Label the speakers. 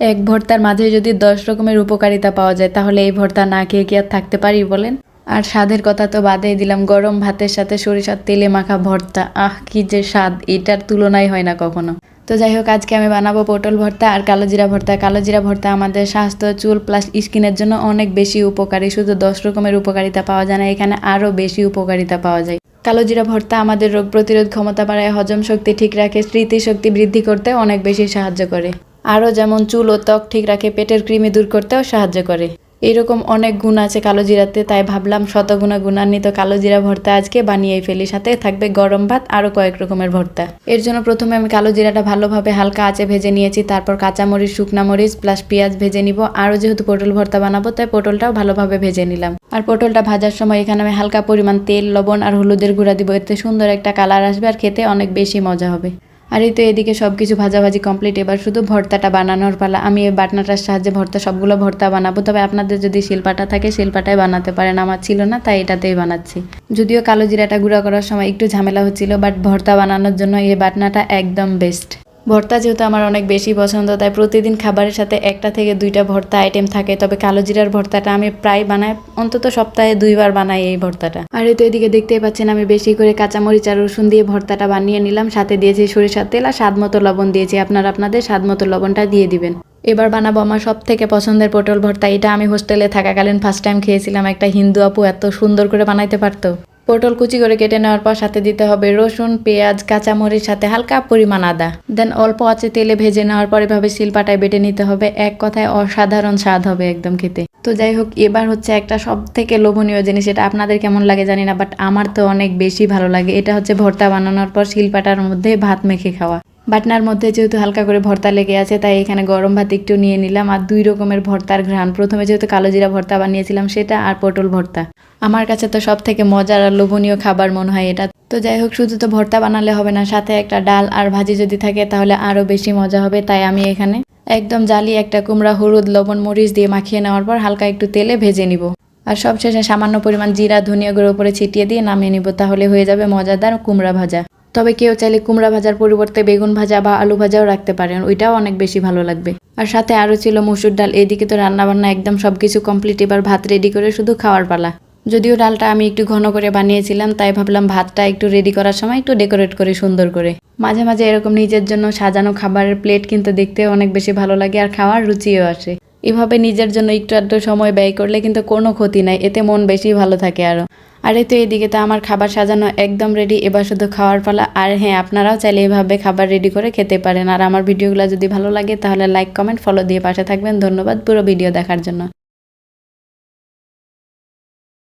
Speaker 1: এক ভর্তার মাঝে যদি দশ রকমের উপকারিতা পাওয়া যায়, তাহলে এই ভর্তা না খেয়ে কি আর থাকতে পারি বলেন? আর স্বাদের কথা তো বাদেই দিলাম, গরম ভাতের সাথে সরিষার তেলে মাখা ভর্তা। আহ, কি যে স্বাদ, এটার তুলনাই হয় না কখনো। তো যাই হোক, আজকে আমি বানাবো পটল ভর্তা আর কালো জিরা ভর্তা। কালো জিরা ভর্তা আমাদের স্বাস্থ্য, চুল প্লাস স্কিনের জন্য অনেক বেশি উপকারী। শুধু দশ রকমের উপকারিতা পাওয়া যায় না, এখানে আরও বেশি উপকারিতা পাওয়া যায়। কালো জিরা ভর্তা আমাদের রোগ প্রতিরোধ ক্ষমতা বাড়ায়, হজম শক্তি ঠিক রাখে, স্মৃতিশক্তি বৃদ্ধি করতে অনেক বেশি সাহায্য করে। আরও যেমন চুল ও ত্বক ঠিক রাখে, পেটের কৃমি দূর করতেও সাহায্য করে। এরকম অনেক গুণ আছে কালো জিরাতে, তাই ভাবলাম শতগুণা গুণান্বিত কালো জিরা ভর্তা আজকে বানিয়েই ফেলি। সাথে থাকবে গরম ভাত, আরও কয়েক রকমের ভর্তা। এর জন্য প্রথমে আমি কালো জিরাটা ভালোভাবে হালকা আঁচে ভেজে নিয়েছি, তারপর কাঁচামরিচ, শুকনা মরিচ, প্লাস পেঁয়াজ ভেজে নিব। আরও যেহেতু পটল ভর্তা বানাবো, তাই পটলটাও ভালোভাবে ভেজে নিলাম। আর পটলটা ভাজার সময় এখানে আমি হালকা পরিমাণ তেল, লবণ আর হলুদের গুঁড়া দিব। এতে সুন্দর একটা কালার আসবে আর খেতে অনেক বেশি মজা হবে। আর এই তো এদিকে সব কিছু ভাজাভাজি কমপ্লিট এবার শুধু ভর্তাটা বানানোর পালা। আমি এই বাটনাটার সাহায্যে ভর্তা, সবগুলো ভর্তা বানাবো। তবে আপনাদের যদি শিলপাটা থাকে শিলপাটায় বানাতে পারেন। আমার ছিল না, তাই এটাতেই বানাচ্ছি। যদিও কালো জিরাটা গুঁড়া করার সময় একটু ঝামেলা হচ্ছিল বাট ভর্তা বানানোর জন্য এই বাটনাটা একদম বেস্ট ভর্তা যেহেতু আমার অনেক বেশি পছন্দ, তাই প্রতিদিন খাবারের সাথে একটা থেকে দুইটা ভর্তা আইটেম থাকে। তবে কালো জিরার ভর্তাটা আমি প্রায় বানাই, অন্তত সপ্তাহে দুইবার বানাই এই ভর্তাটা। আর এই তো এদিকে দেখতেই পাচ্ছেন, আমি বেশি করে কাঁচামরিচ আর রসুন দিয়ে ভর্তাটা বানিয়ে নিলাম। সাথে দিয়েছি সরিষার তেল আর স্বাদ মতো লবণ দিয়েছি। আপনারা আপনাদের স্বাদ মতো লবণটা দিয়ে দিবেন। এবার বানাবো আমার সব থেকে পছন্দের পটল ভর্তা। এটা আমি হোস্টেলে থাকাকালীন ফার্স্ট টাইম খেয়েছিলাম। একটা হিন্দু আপু এত সুন্দর করে বানাইতে পারতো। পটল কুচি করে কেটে নেওয়ার পর সাথে দিতে হবে রসুন, পেঁয়াজ, কাঁচামরিচ, সাথে হালকা পরিমাণ আদা। দেন অল্প আছে তেলে ভেজে নেওয়ার পর এভাবে শিলপাটায় বেটে নিতে হবে। এক কথায় অসাধারণ স্বাদ হবে একদম খেতে। তো যাই হোক, এবার হচ্ছে একটা সব থেকে লোভনীয় জিনিস এটা আপনাদের কেমন লাগে জানি না বাট আমার তো অনেক বেশি ভালো লাগে। এটা হচ্ছে ভর্তা বানানোর পর শিলপাটার মধ্যে ভাত মেখে খাওয়া। বাটনার মধ্যে যেহেতু হালকা করে ভর্তা লেগে আছে, তাই এখানে গরম ভাত একটু নিয়ে নিলাম আর দুই রকমের ভর্তার ঘ্রাণ। প্রথমে যেহেতু কালো জিরা ভর্তা বানিয়েছিলাম সেটা আর পটল ভর্তা। আমার কাছে তো সব থেকে মজার আর লোভনীয় খাবার মনে হয় এটা। তো যাই হোক, শুধু তো ভর্তা বানালে হবে না, সাথে একটা ডাল আর ভাজি যদি থাকে তাহলে আরও বেশি মজা হবে, তাই আমি এখানে একদম জালি একটা কুমড়া, হলুদ, লবণ, মরিচ দিয়ে মাখিয়ে নেওয়ার পর হালকা একটু তেলে ভেজে নিব। আর সবশেষে সামান্য পরিমাণ জিরা, ধনিয়া গুঁড়ো উপরে ছিটিয়ে দিয়ে নামিয়ে নিব, তাহলে হয়ে যাবে মজাদার কুমড়া ভাজা। তবে কেউ চাইলে কুমড়া ভাজার পরিবর্তে বেগুন ভাজা বা আলু ভাজাও রাখতে পারেন, ওইটাও অনেক বেশি ভালো লাগবে। আর সাথে আরও ছিল মসুর ডাল, এদিকে তো রান্নাবান্না একদম সব কিছু কমপ্লিট এবার ভাত রেডি করে শুধু খাওয়ার পালা। যদিও ডালটা আমি একটু ঘন করে বানিয়েছিলাম, তাই ভাবলাম ভাতটা একটু রেডি করার সময় একটু ডেকোরেট করে সুন্দর করে। মাঝে মাঝে এরকম নিজের জন্য সাজানো খাবারের প্লেট কিন্তু দেখতে অনেক বেশি ভালো লাগে আর খাওয়ার রুচিও আসে। এভাবে নিজের জন্য একটু আধটু সময় ব্যয় করলে কিন্তু কোনো ক্ষতি নাই, এতে মন বেশি ভালো থাকে আরও। আর তো এদিকে তো আমার খাবার সাজানো একদম রেডি এবার শুধু খাওয়ার পালা। আর হ্যাঁ আপনারাও চাইলে এভাবে খাবার রেডি করে খেতে পারেন। আর আমার ভিডিওগুলো যদি ভালো লাগে, তাহলে লাইক কমেন্ট ফলো দিয়ে পাশে থাকবেন। ধন্যবাদ পুরো ভিডিও দেখার জন্য।